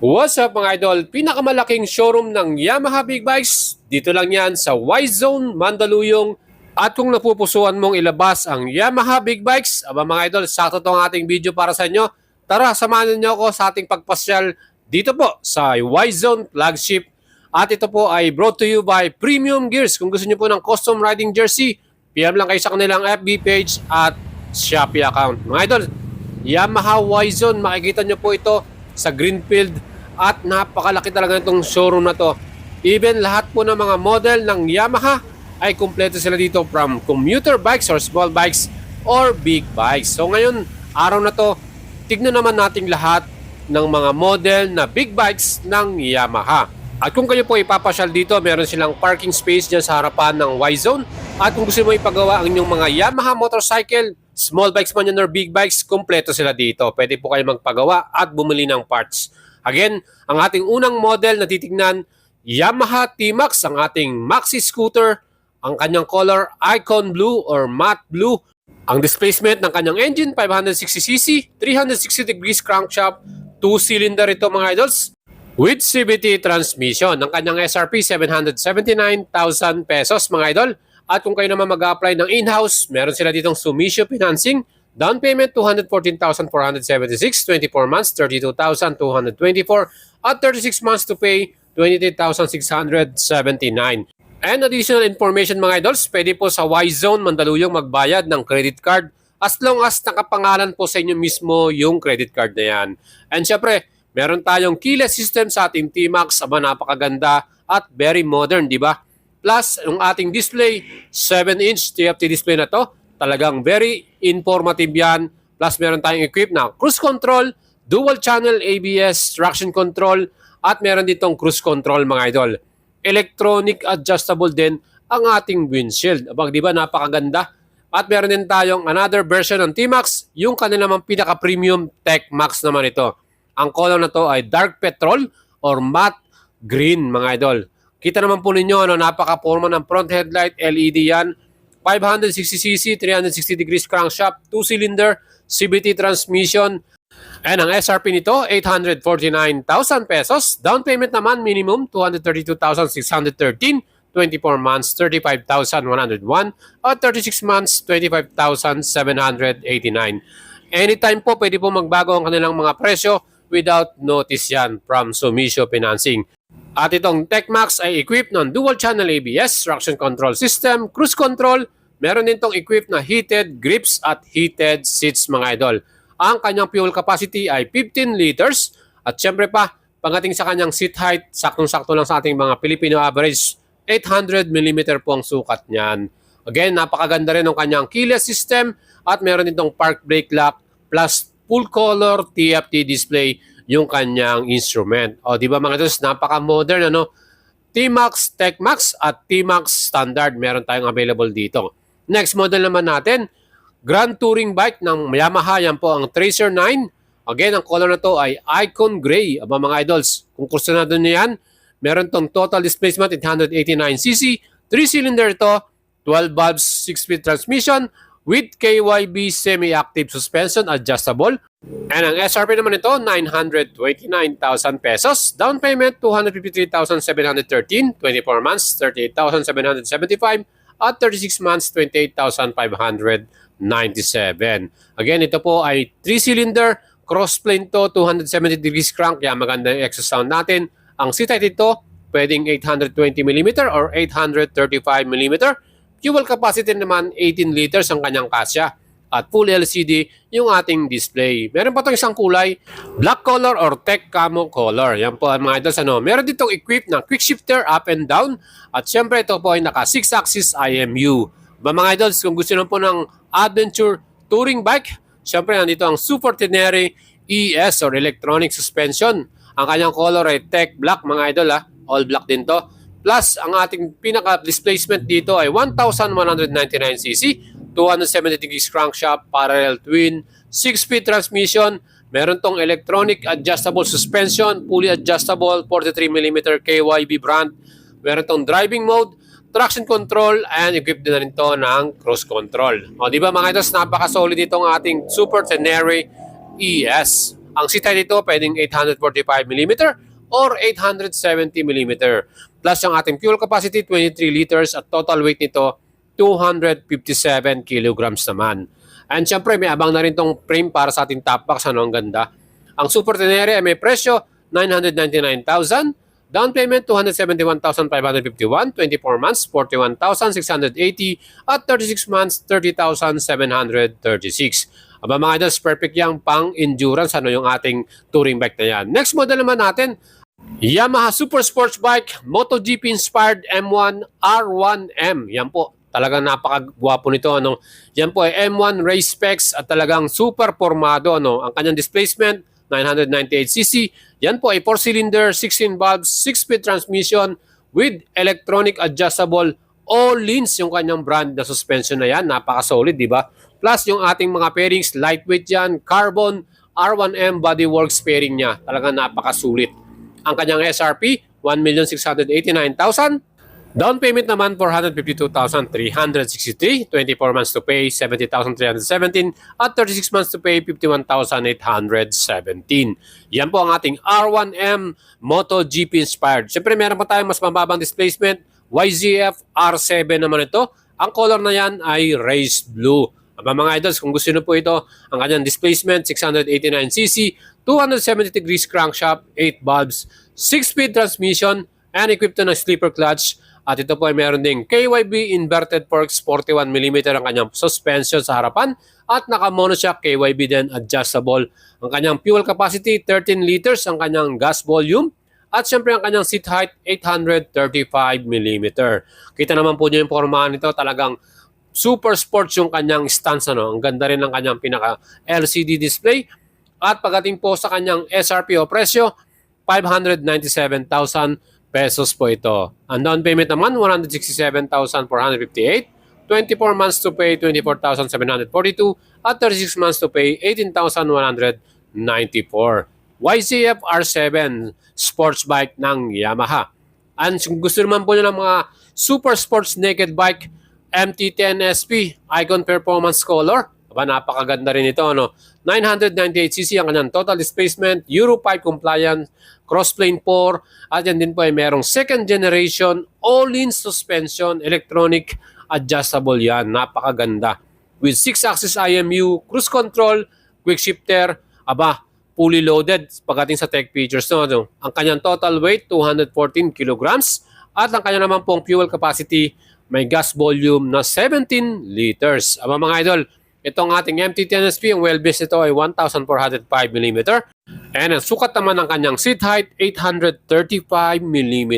What's up mga idol? Pinakamalaking showroom ng Yamaha Big Bikes. Dito lang yan sa Y-Zone, Mandaluyong. At kung napupusuan mong ilabas ang Yamaha Big Bikes, aba mga idol, sakto tong ating video para sa inyo. Tara, samahan niyo ako sa ating pagpasyal dito po sa Y-Zone Flagship. At ito po ay brought to you by Premium Gears. Kung gusto niyo po ng custom riding jersey, PM lang kayo sa kanilang FB page at Shopee account. Mga idol, Yamaha Y-Zone, makikita nyo po ito sa Greenfield at napakalaki talaga itong showroom na to. Even lahat po ng mga model ng Yamaha ay kumpleto sila dito from commuter bikes or small bikes or big bikes. So ngayon, araw na to, tignan naman natin lahat ng mga model na big bikes ng Yamaha. At kung kayo po ipapasyal dito, meron silang parking space dyan sa harapan ng Y-Zone. At kung gusto mo ipagawa ang inyong mga Yamaha motorcycle, small bikes man yan or big bikes, kumpleto sila dito. Pwede po kayo magpagawa at bumili ng parts. Again, ang ating unang model na titignan, Yamaha T-Max, ang ating maxi scooter, ang kanyang color Icon Blue or Matte Blue. Ang displacement ng kanyang engine, 560cc, 360 degrees crankshaft, 2-cylinder ito mga idols. With CVT transmission, ang kanyang SRP 779,000 pesos mga idol. At kung kayo naman mag-apply ng in-house, meron sila ditong Sumisho Financing. Down payment 214,476, 24 months 32,224 at 36 months to pay 28,679. And additional information mga idols, pwede po sa Y-Zone Mandaluyong magbayad ng credit card as long as nakapangalan po sa inyo mismo yung credit card na yan. And syempre, meron tayong keyless system sa ating T-Max, aba napakaganda at very modern, di ba? Plus, yung ating display, 7-inch TFT display na to, talagang very informative yan. Plus, meron tayong equipped na cruise control, dual channel ABS, traction control, at meron ditong cruise control mga idol. Electronic adjustable din ang ating windshield. Abang, di ba napakaganda? At meron din tayong another version ng T-Max, yung kanila namang pinaka-premium Tech Max naman ito. Ang color na to ay dark petrol or matte green mga idol. Kita naman po ninyo, ano, napaka-forma ng front headlight, LED yan. 560cc, 360 degrees crankshaft, 2-cylinder, CVT transmission. And ang SRP nito, 849,000 pesos. Down payment naman, minimum, 232,613. 24 months, 35,101. At 36 months, 25,789. Anytime po, pwede po magbago ang kanilang mga presyo without notice yan from Sumisho Financing. At itong TechMax ay equipped ng dual channel ABS, traction control system, cruise control, meron din itong equipped na heated grips at heated seats mga idol. Ang kanyang fuel capacity ay 15 liters at syempre pa, pagdating sa kanyang seat height, saktong-sakto lang sa ating mga Filipino average, 800 mm po ang sukat niyan. Again, napakaganda rin ng kanyang keyless system at meron ditong park brake lock plus full color TFT display yung kanyang instrument. O, di ba mga tos, napaka-modern, ano? T-Max Tech-Max at T-Max Standard meron tayong available dito. Next model naman natin, Grand Touring Bike ng Yamaha, yan po ang Tracer 9. Again, ang color na to ay Icon Gray. Aba mga idols, kung na doon yan, meron tong total displacement 889cc, 3-cylinder ito, 12 valves, 6-speed transmission, with KYB semi-active suspension adjustable. And ang SRP naman ito, 929,000 pesos. Down payment, 253,713. 24 months, 38,775. At 36 months, 28,597. Again, ito po ay 3-cylinder, cross-plane to, 270 degrees crank. Kaya maganda yung exhaust sound natin. Ang seat height ito, pwedeng 820mm or 835mm. Fuel capacity naman 18 liters ang kanyang kasya at full LCD yung ating display. Meron pa itong isang kulay, black color or tech camo color. Yan po ang mga idols. Ano. Meron ditong equipped na quick shifter up and down at syempre ito po ay naka 6 axis IMU. Ba mga idols, kung gusto nyo po ng adventure touring bike, syempre nandito ang Super Tenere ES or electronic suspension. Ang kanyang color ay tech black mga idol ha. All black din to. Plus, ang ating pinaka-displacement dito ay 1,199cc, 270 degrees crankshaft, parallel twin, 6-speed transmission, meron tong electronic adjustable suspension, fully adjustable, 43mm KYB brand, meron tong driving mode, traction control, and equipped din na rin to ng cruise control. O, di ba mga itos, napaka-solid itong ating Super Tenere ES. Ang height nito pwedeng 845mm or 870mm. Plus yung ating fuel capacity 23 liters at total weight nito 257 kilograms naman. And syempre may abang na rin tong frame para sa ating top box. Ano ang ganda. Ang Super Tenere ay may presyo 999,000. Down payment 271,551, 24 months 41,680 at 36 months 30,736. Aba mga idols, perfect yang pang endurance ano yung ating touring bike na yan. Next model naman natin, Yamaha Super Sports Bike MotoGP inspired M1 R1M. Yan po, talagang napakagwapo nito ano. Yan po ay M1 race specs at talagang super formado ano. Ang kanyang displacement 998cc. Yan po ay 4-cylinder, 16 valves, 6-speed transmission with electronic adjustable all-lins yung kanyang brand na suspension na yan. Napaka-solid, di ba? Plus yung ating mga pairings, lightweight yan, carbon, R1M bodyworks pairing niya. Talagang napakasulit. Ang kanyang SRP, 1,689,000. Down payment naman 452,363, 24 months to pay 70,317 at 36 months to pay 51,817. Yan po ang ating R1M MotoGP inspired. Siyempre meron pa tayong mas mababang displacement, YZF R7 naman ito. Ang color na yan ay race blue. Aba mga idols, kung gusto nyo po ito, ang kanyang displacement 689cc, 270 degrees crankshaft, 8 bulbs, 6-speed transmission, and equipped ng sleeper clutch. At ito po ay meron ding KYB inverted forks 41mm ang kanyang suspension sa harapan at naka-monoshock KYB din adjustable. Ang kanyang fuel capacity 13 liters ang kanyang gas volume at syempre ang kanyang seat height 835mm. Kita naman po niyo yung pormahan nito talagang super sports yung kanyang stance ano. Ang ganda rin ng kanyang pinaka LCD display. At pagdating po sa kanyang SRP o presyo 597,000 pesos po ito. Ang down payment naman, 167,458. 24 months to pay, 24,742. At 36 months to pay, 18,194. YCF R7 sports bike ng Yamaha. And kung gusto naman po nyo ng mga super sports naked bike, MT-10 SP, Icon Performance Color. Aba, napakaganda rin ito. Ano? 998cc ang kanyang total displacement, Euro 5 compliant, crossplane 4, at yan din po ay merong second generation all-in suspension, electronic adjustable yan. Napakaganda. With 6-axis IMU, cruise control, quick shifter, aba, fully loaded pagdating sa tech features no, no. Ang kanyang total weight 214 kilograms at ang kanya naman pong fuel capacity may gas volume na 17 liters. Aba mga idol, itong ating MT-10SP, ang wheelbase nito ay 1,405mm. And ang sukat naman ng kanyang seat height, 835mm.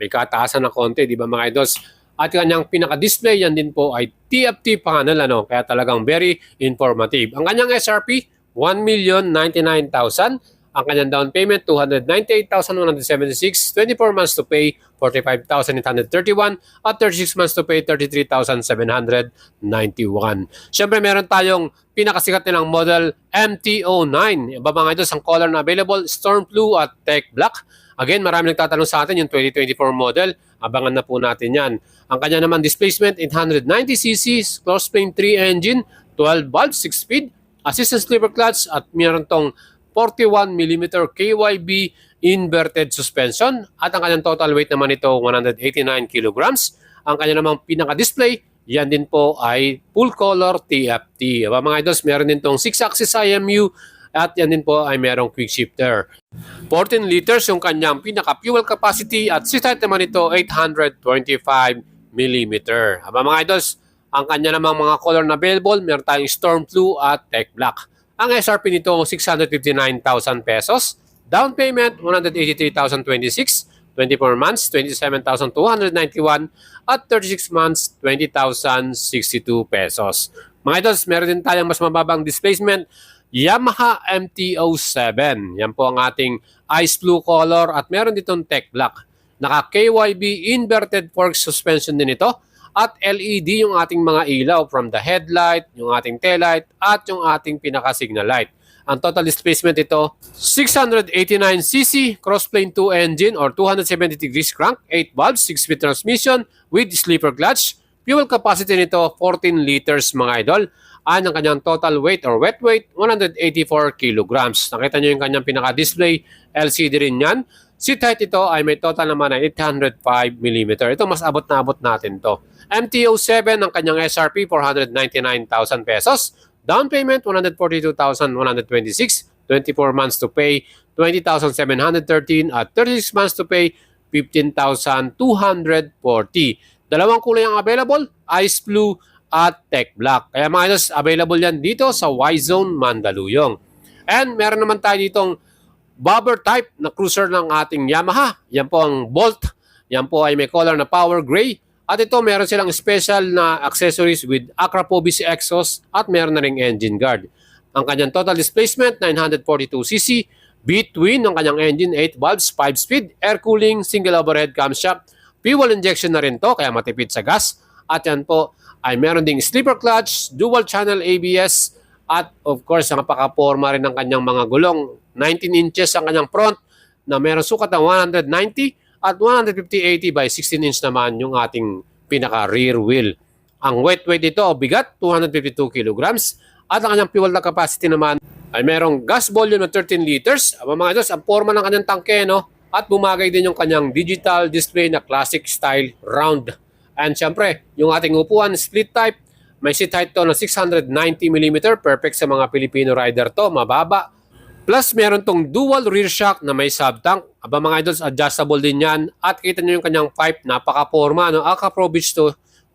May kataasan na konti, di ba mga idols? At kanyang pinaka-display, yan din po ay TFT panel, ano? kaya talagang very informative. Ang kanyang SRP, 1,099,000. Ang kanyang down payment, 298,176. 24 months to pay, 45,831. At 36 months to pay, 33,791. Siyempre, meron tayong pinakasikat nilang model MT-09. Iba mga ito, ang color na available, Storm Blue at Tech Black. Again, marami nagtatanong sa atin yung 2024 model. Abangan na po natin yan. Ang kanya naman displacement, 890cc, crossplane 3 engine, 12 valve, 6 speed, assistant sleeper clutch at meron tong 41mm KYB inverted suspension at ang kanyang total weight naman ito 189 kilograms. Ang kanya namang pinaka-display, yan din po ay full color TFT. Aba mga idols, meron din tong 6-axis IMU at yan din po ay merong quick shifter. 14 liters yung kanyang pinaka-fuel capacity at seat height naman ito 825mm. Aba mga idols, ang kanya namang mga color na available, meron tayong Storm Blue at Tech Black. Ang SRP nito 659,000 pesos. Down payment 183,026. 24 months 27,291 at 36 months 20,062 pesos. Mga idols, meron din tayong mas mababang displacement Yamaha MT-07. Yan po ang ating ice blue color at meron ditong tech black. Naka KYB inverted fork suspension din ito at LED yung ating mga ilaw from the headlight, yung ating taillight, at yung ating pinaka-signal light. Ang total displacement ito, 689cc crossplane 2 engine or 270 degrees crank, 8 valves, 6-speed transmission with sleeper clutch, fuel capacity nito 14 liters mga idol. At ang kanyang total weight or wet weight 184 kilograms. Nakita nyo yung kanyang pinaka-display LCD rin yan. Seat height ito ay may total naman ay 805 mm. Ito mas abot na abot natin to. MTO7 ang kanyang SRP 499,000 pesos. Down payment 142,126. 24 months to pay 20,713 at 36 months to pay 15,240. Dalawang kulay ang available, Ice Blue at Tech Black. Kaya mga idols, available yan dito sa Y-Zone Mandaluyong. And meron naman tayo ditong bobber type na cruiser ng ating Yamaha. Yan po ang Bolt. Yan po ay may color na power gray. At ito meron silang special na accessories with Acropovis exhaust at meron na ring engine guard. Ang kanyang total displacement 942cc, between ng kanyang engine 8 valves, 5 speed, air cooling, single overhead camshaft, fuel injection na rin to kaya matipid sa gas. At yan po ay meron ding sleeper clutch, dual channel ABS at of course napaka-forma rin ng kanyang mga gulong. 19 inches ang kanyang front na meron sukat na 190 at 150-80 by 16 inch naman yung ating pinaka rear wheel. Ang weight weight ito bigat 252 kilograms at ang kanyang fuel na capacity naman ay merong gas volume na 13 liters. Aba mga Diyos, ang forma ng kanyang tangke no? at bumagay din yung kanyang digital display na classic style round. And syempre, yung ating upuan split type, may seat height to na 690 mm, perfect sa mga Filipino rider to, mababa. Plus, meron tong dual rear shock na may sub-tank. Aba mga idols, adjustable din yan. At kita nyo yung kanyang pipe, napaka-forma. No? Aka Pro Beach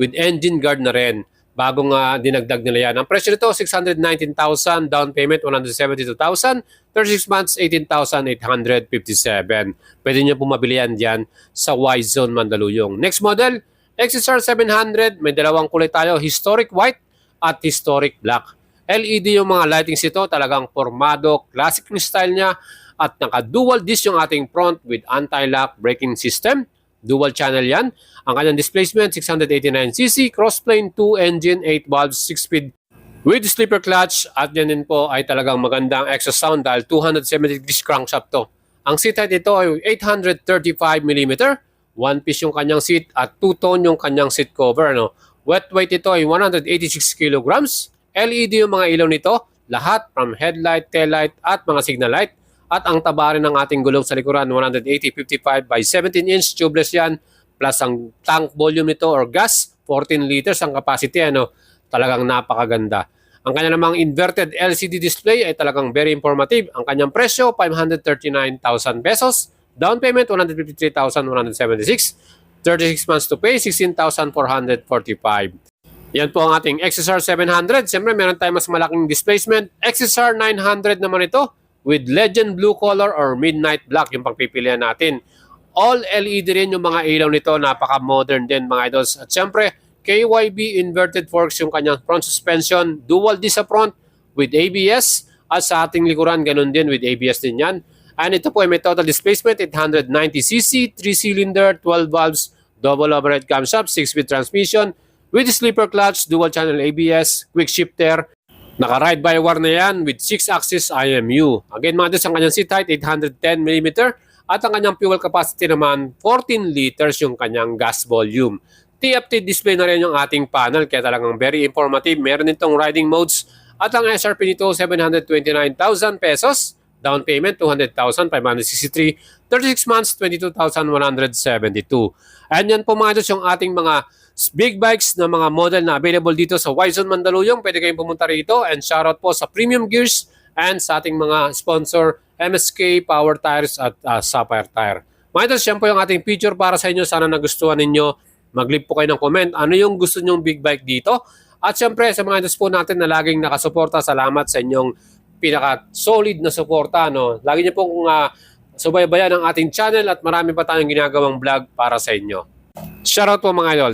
with engine guard na rin. Bagong uh, dinagdag nila yan. Ang presyo nito, 619,000. Down payment, 172,000. 36 months, 18,857. Pwede nyo po mabili yan dyan sa Y-Zone Mandaluyong. Next model, XSR 700. May dalawang kulay tayo, historic white at historic black. LED yung mga lightings ito, talagang formado, classic style niya at naka-dual disc yung ating front with anti-lock braking system. Dual channel yan. Ang kanyang displacement, 689cc, crossplane 2 engine, 8 valves, 6 speed with sleeper clutch at yan din po ay talagang magandang exhaust sound dahil 270 degrees crankshaft to. Ang seat height nito ay 835mm, one piece yung kanyang seat at two-tone yung kanyang seat cover. No? Wet weight ito ay 186 kilograms. LED yung mga ilaw nito, lahat from headlight, taillight at mga signal light. At ang taba rin ng ating gulong sa likuran, 180-55 by 17 inch tubeless yan. Plus ang tank volume nito or gas, 14 liters ang capacity. Ano? Talagang napakaganda. Ang kanya namang inverted LCD display ay talagang very informative. Ang kanyang presyo, 539,000 pesos. Down payment, 153,176. 36 months to pay, 16,445. Yan po ang ating XSR 700. Siyempre, meron tayong mas malaking displacement. XSR 900 naman ito with legend blue color or midnight black yung pagpipilian natin. All LED rin yung mga ilaw nito. Napaka-modern din mga idols. At siyempre, KYB inverted forks yung kanyang front suspension. Dual disc sa front with ABS. At sa ating likuran, ganun din with ABS din yan. And ito po ay may total displacement 890cc, 3-cylinder, 12 valves, double overhead camshaft, 6-speed transmission, with sleeper clutch, dual channel ABS, quick shifter. Naka-ride by wire na yan with 6-axis IMU. Again mga dos, ang kanyang seat height 810mm at ang kanyang fuel capacity naman 14 liters yung kanyang gas volume. TFT display na rin yung ating panel kaya talagang very informative. Meron itong riding modes at ang SRP nito 729,000 pesos. Down payment 200,563. 36 months 22,172. And yan po mga dos yung ating mga big bikes na mga model na available dito sa Y-Zone Mandaluyong. Pwede kayong pumunta rito and shoutout po sa Premium Gears and sa ating mga sponsor MSK, Power Tires at uh, Sapphire Tire. Mga idols, yan po yung ating feature para sa inyo. Sana nagustuhan ninyo. Mag-leave po kayo ng comment. Ano yung gusto nyong big bike dito? At syempre, sa mga idols po natin na laging nakasuporta, salamat sa inyong pinaka-solid na suporta. No? Lagi niyo pong uh, subaybayan ang ating channel at marami pa tayong ginagawang vlog para sa inyo. Shoutout po mga idols.